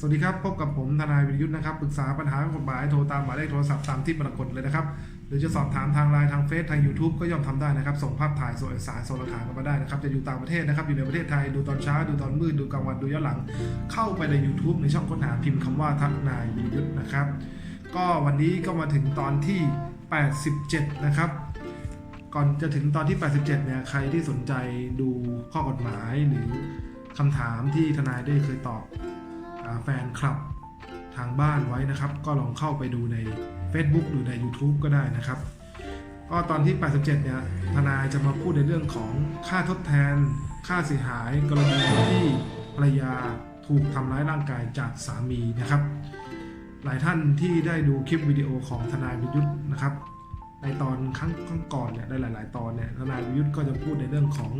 สวัสดีครับ พบกับผมทนายวิรยุทธ์นะครับปรึกษาปัญหากฎหมายโทรตามหมายเลขโทรศัพท์ตามที่ปรากฏเลยนะครับ หรือจะสอบถามทางไลน์ทางเฟซทาง YouTube ก็ย่อมทำได้นะครับ ส่งภาพถ่ายส่งเอกสารส่งหลักฐานกันมาได้นะครับ จะอยู่ต่างประเทศนะครับ อยู่ในประเทศไทยดูตอนเช้าดูตอนมืดดูกลางวันดูย้อนหลัง เข้าไปใน YouTube ในช่องค้นหาพิมพ์คำว่าทนายวิรยุทธ์นะครับ ก็วันนี้ก็มาถึงตอนที่ 87 นะครับก่อนจะถึงตอนที่ 87 เนี่ย ใครที่สนใจดูข้อกฎหมายหรือคำถามที่ทนายได้เคยตอบ แฟนคลับทางบ้านไว้นะครับ ก็ลองเข้าไปดูใน Facebook หรือใน YouTube ก็ได้นะครับ ก็ตอนที่ 87 เนี่ย ทนายจะมาพูดในเรื่องของค่าทดแทน ค่าเสียหาย กรณีที่ภรรยาถูกทำร้ายร่างกายจากสามีนะครับ หลายท่านที่ได้ดูคลิปวิดีโอของทนายวิยุทธ์นะครับ ในตอนครั้งข้างก่อนเนี่ยในหลาย ๆ ตอนเนี่ยทนายวิยุทธ์ก็จะพูดในเรื่องของ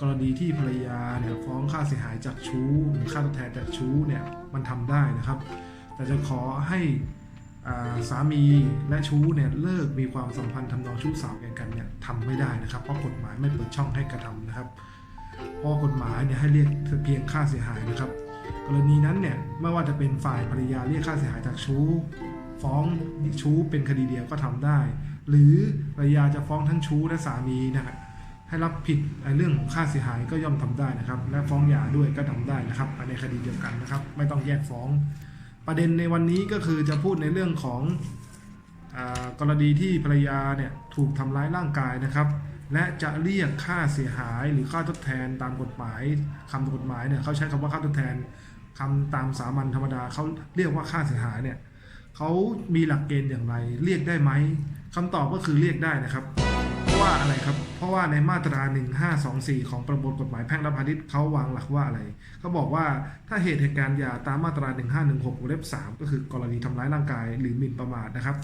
กรณีที่ภรรยาเนี่ยฟ้องค่าเสียหายจากชู้หรือค่าทดแทนจากชู้เนี่ยมันทำได้นะครับ แต่จะขอให้อ่าสามีและชู้เนี่ยเลิกมีความสัมพันธ์ทำนองชู้สาวแก่กันเนี่ยทำไม่ได้นะครับ เพราะกฎหมายไม่เปิดช่องให้กระทำนะครับเพราะกฎหมายเนี่ยให้เรียกเพียงค่าเสียหายนะครับ กรณีนั้นเนี่ยไม่ว่าจะเป็นฝ่ายภรรยาเรียกค่าเสียหายจากชู้ ฟ้องชู้เป็นคดีเดียวก็ทำได้ หรือภรรยาจะฟ้องทั้งชู้และสามีนะครับให้รับผิดในเรื่องของค่าเสียหายก็ย่อมทำได้นะครับ และฟ้องหย่าด้วยก็ทำได้นะครับในคดีเดียวกันนะครับ ไม่ต้องแยกฟ้อง ประเด็นในวันนี้ก็คือจะพูดในเรื่องของอกรณีที่ภรรยาเนี่ยถูกทำร้ายร่างกายนะครับ และจะเรียกค่าเสียหายหรือค่าทดแทนตามกฎหมายคำกฎหมายเนี่ยเขาใช้คำว่าค่าทดแทนคำตามสามัญธรรมดาเขาเรียกว่าค่าเสียหายเนี่ยเขามีหลักเกณฑ์อย่างไร เรียกได้ไหม คำตอบก็คือเรียกได้นะครับ เพราะว่าอะไรครับ เพราะว่าในมาตรา 1524 ของประมวลกฎหมายแพ่งและพาณิชย์เขาวางหลักว่าอะไรเขาบอกว่าถ้าเหตุเหตุการณ์หย่าตามมาตรา 1516วงเล็บ3ก็คือกรณีทำร้ายร่างกายหรือหมิ่นประมาทนะครับ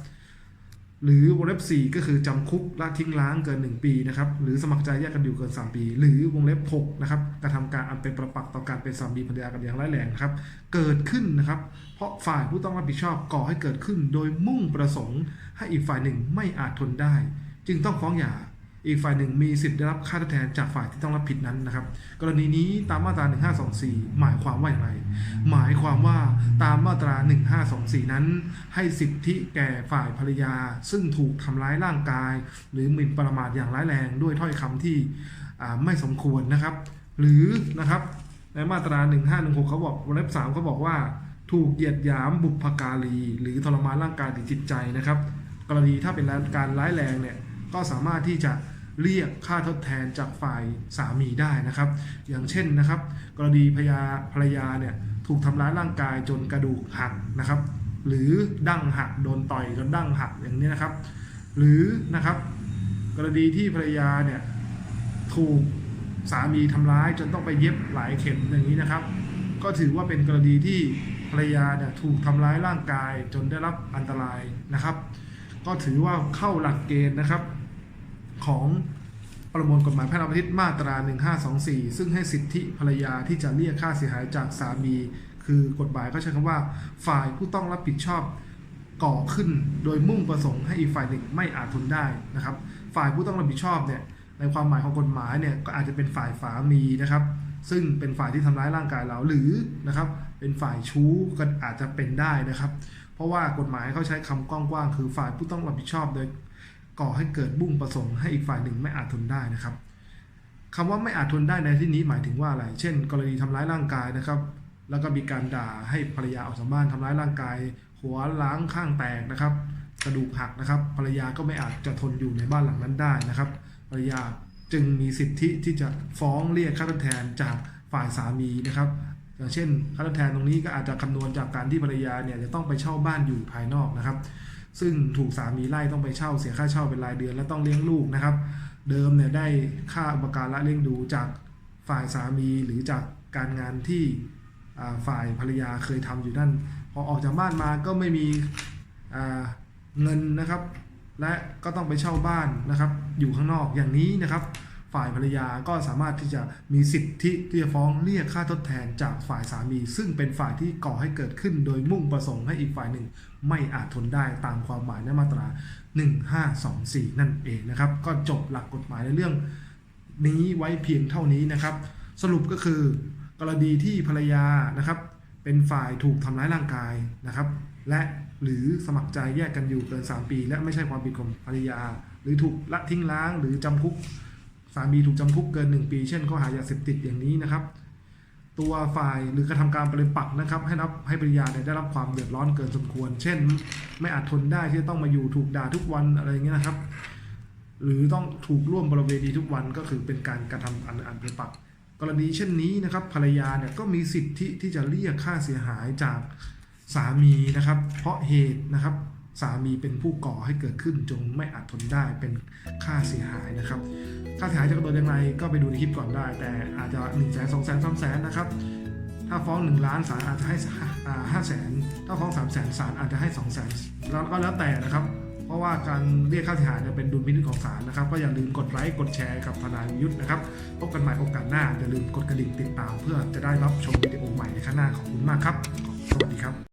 หรือวงเล็บ 4 ก็คือจำคุกละทิ้งล้างเกิน 1 ปีนะครับหรือสมัครใจแยกกันอยู่เกิน 3 ปี หรือวงเล็บ6นะครับกระทำการอันเป็นประปักษ์ต่อการเป็นสามีภรรยากันอย่างร้ายแรงครับเกิดขึ้นนะครับเพราะฝ่ายผู้ต้องรับผิดชอบก่อให้เกิดขึ้น โดยมุ่งประสงค์ให้อีกฝ่ายหนึ่งไม่อาจทนได้ จึงต้องฟ้องหย่า อีกฝ่ายหนึ่งมีสิทธิ์ได้รับค่าทดแทนจากฝ่ายที่ต้องรับผิดนั้นนะครับ กรณีนี้ตามมาตรา 1524 หมายความว่าอย่างไร หมายความว่าตามมาตรา 1524 นั้น ให้สิทธิแก่ฝ่ายภรรยา ซึ่งถูกทำร้ายร่างกาย หรือหมิ่นประมาทอย่างร้ายแรงด้วยถ้อยคำที่ไม่สมควรนะครับ หรือนะครับในมาตรา 1516 เขาบอกวงเล็บ3เขาบอกว่า ถูกเหยียดหยามบุพการี หรือทรมานร่างกายหรือจิตใจนะครับ กรณีถ้าเป็นการร้ายแรงเนี่ย ก็สามารถที่จะเรียกค่าทดแทนจากฝ่ายสามีได้นะครับ อย่างเช่นนะครับ กรณีภรยาภรรยาเนี่ยถูกทำร้ายร่างกายจนกระดูกหักนะครับ หรือดั้งหักโดนต่อยจนดั้งหักอย่างนี้นะครับ หรือนะครับ กรณีที่ภรรยาเนี่ยถูกสามีทำร้ายจนต้องไปเย็บหลายเข็มอย่างนี้นะครับ ก็ถือว่าเป็นกรณีที่ภรรยาเนี่ยถูกทำร้ายร่างกายจนได้รับอันตรายนะครับ ก็ถือว่าเข้าหลักเกณฑ์นะครับ ของประมวลกฎหมายแพ่งและพาณิชย์มาตรา 1524 ซึ่งให้สิทธิภรรยาที่จะเรียกค่าเสียหายจากสามี คือกฎหมายก็ใช้คำว่า ฝ่ายผู้ต้องรับผิดชอบก่อขึ้น โดยมุ่งประสงค์ให้อีกฝ่ายหนึ่งไม่อาจทนได้นะครับ ฝ่ายผู้ต้องรับผิดชอบเนี่ยในความหมายของกฎหมายเนี่ยก็อาจจะเป็นฝ่ายสามีนะครับ ซึ่งเป็นฝ่ายที่ทำร้ายร่างกายเราหรือนะครับเป็นฝ่ายชู้ก็อาจจะเป็นได้นะครับ เพราะว่ากฎหมายเขาใช้คำกว้างๆคือฝ่ายผู้ต้องรับผิดชอบโดย ก่อให้เกิดบุ่งประสงค์ให้อีกฝ่ายหนึ่งไม่อาจทนได้นะครับคำว่าไม่อาจทนได้ในที่นี้หมายถึงว่าอะไร เช่น กรณีทำร้ายร่างกายนะครับ แล้วก็มีการด่าให้ภรรยาออกจากบ้านทำร้ายร่างกาย หัวล้างข้างแตกนะครับ กระดูกหักนะครับ ภรรยาก็ไม่อาจจะทนอยู่ในบ้านหลังนั้นได้นะครับ ภรรยาจึงมีสิทธิที่จะฟ้องเรียกค่าทดแทนจากฝ่ายสามีนะครับอย่างเช่นค่าทดแทนตรงนี้ก็อาจจะคำนวณจากการที่ภรรยาเนี่ยจะต้องไปเช่าบ้านอยู่ภายนอกนะครับ ซึ่งถูกสามีไล่ต้องไปเช่าเสียค่าเช่าเป็นรายเดือนและต้องเลี้ยงลูกนะครับ เดิมเนี่ยได้ค่าอุปการะเลี้ยงดูจากฝ่ายสามีหรือจากการงานที่ฝ่ายภรรยาเคยทำอยู่นั่น พอออกจากบ้านมาก็ไม่มีเงินนะครับ และก็ต้องไปเช่าบ้านนะครับ อยู่ข้างนอกอย่างนี้นะครับ ฝ่ายภรรยาก็สามารถที่จะมีสิทธิที่จะฟ้องเรียกค่าทดแทนจากฝ่ายสามี ซึ่งเป็นฝ่ายที่ก่อให้เกิดขึ้นโดยมุ่งประสงค์ให้อีกฝ่ายหนึ่ง ไม่อาจทนได้ตามความหมายในมาตรา 1524 นั่นเองนะครับ ก็จบหลักกฎหมายในเรื่อง นี้ไว้เพียงเท่านี้นะครับ สรุปก็คือกรณีที่ภรรยานะครับเป็นฝ่ายถูกทำร้ายร่างกายนะครับ และหรือสมัครใจแยกกันอยู่เกิน 3 ปี และไม่ใช่ความผิดของภรรยา หรือถูกละทิ้งล้างหรือจำคุก สามีถูกจำคุกเกิน 1 ปี เช่นข้อหายาเสพติดอย่างนี้นะครับ ตัวฝ่ายหรือกระทำการปริปักษ์นะครับ ให้รับให้ภรรยาเนี่ยได้รับความเดือดร้อนเกินสมควร เช่น ไม่อาจทนได้ที่จะต้องมาอยู่ถูกด่าทุกวันอะไรเงี้ยนะครับ หรือต้องถูกร่วมบริเวณีทุกวันก็คือเป็นการกระทำอันอันปริปักษ์กรณีเช่นนี้นะครับภรรยาเนี่ยก็มีสิทธิที่จะเรียกค่าเสียหายจากสามีนะครับ เพราะเหตุนะครับ สามีเป็นผู้ก่อให้เกิดขึ้นจงไม่อาจทนได้เป็นค่าเสียหายนะครับ ค่าเสียหายจะกระโดดยังไงก็ไปดูในคลิปก่อนได้ แต่อาจจะ1นึ่งแสนสองแสนสามแสนนะครับ ถ้าฟ้อง 1 ล้านศาลอาจจะให้ห้าแสนถ้าฟ้อง3ามแสนศาลอาจจะให้2องแสนแล้วก็แล้วแต่นะครับ เพราะว่าการเรียกค่าเสียหายเป็นดุลพินิจของศาลนะครับ ก็อย่าลืมกดไลค์กดแชร์กับทนายวิยุทธ์นะครับพบกันใหม่โอกาสหน้าอย่าลืมกดกระดิ่งติดตาม เพื่อจะได้รับชมวิดีโอใหม่ในข้างหน้าขอบคุณมากครับ สวัสดีครับ